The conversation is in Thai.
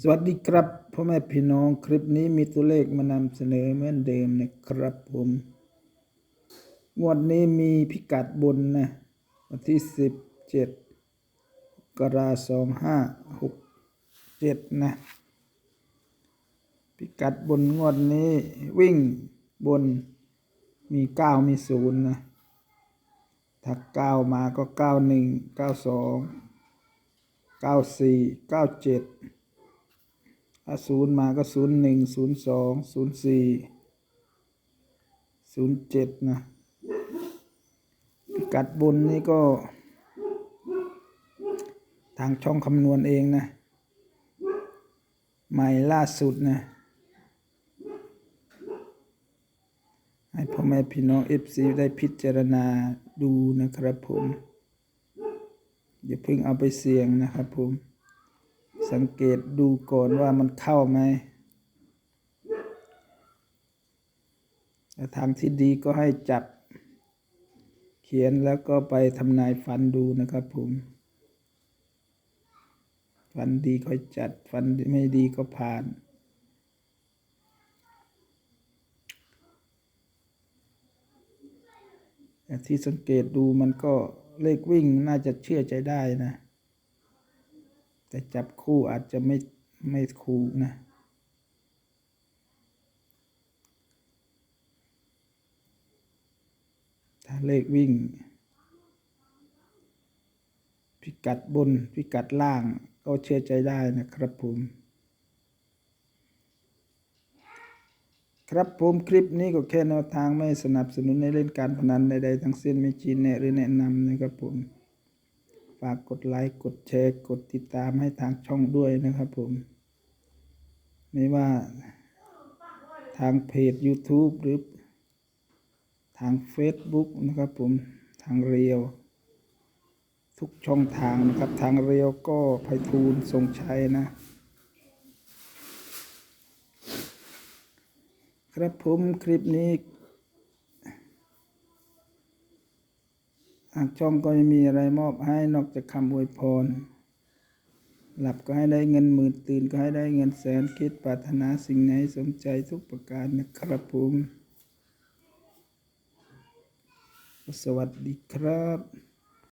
สวัสดีครับพ่อแม่พี่น้องคลิปนี้มีตัวเลขมานำเสนอเหมือนเดิมนะครับผมงวดนี้มีพิกัดบนนะวันที่สิบเจ็ดกราสองห้าหกเจ็ดนะพิกัดบนงวดนี้วิ่งบนมีเก้ามีศูนย์นะถ้าเก้ามาก็เก้าหนึ่งเก้าสองเก้าสี่เก้าเจ็ด ถ้าศูนย์มาก็ศูนย์หนึ่งศูนย์สองศูนย์สี่ศูนย์เจ็ดนะพิกัดบนนี่ก็ ทางช่องคำนวณเองนะ ใหม่ล่าสุดนะให้พ่อแม่พี่น้องเอฟซีได้พิจารณาดูนะครับผม อย่าเพิ่งเอาไปเสี่ยงนะครับผม สังเกตดูก่อนว่ามันเข้าไหมแต่ทางที่ดีก็ให้จับ เขียนแล้วก็ไปทำนายฟันดูนะครับผมฟันดีก็จัดฟันไม่ดีก็ผ่านแต่ที่สังเกตดูมันก็เลขวิ่งน่าจะเชื่อใจได้นะ แต่จับคู่อาจจะไม่ไม่คู่นะ ถ้าเลขวิ่ง พิกัดบน พิกัดล่างก็เชื่อใจได้นะครับผมครับผมคลิปนี้ก็แค่แนวทางไม่สนับสนุนในเล่นการพนันใดๆทั้งสิ้นไม่ชี้แนะหรือแนะนำนะครับผมากกดไลค์ กดแชร์ กดติดตามให้ทางช่องด้วยนะครับผม ไม่ว่าทางเพจ YouTube หรือทาง Facebook นะครับผม ทางเรียว ทุกช่องทางนะครับ ทางเรียวก็ไพฑูรย์ทรงชัยนะ ครับผมคลิปนี้ ทางช่องก็ไม่มีอะไรมอบให้นอกจากคำอวยพร หลับก็ให้ได้เงินหมื่นตื่นก็ให้ได้เงินแสนคิดปรารถนาสิ่งไหนสมใจทุกประการนะครับผมสวัสดีครับ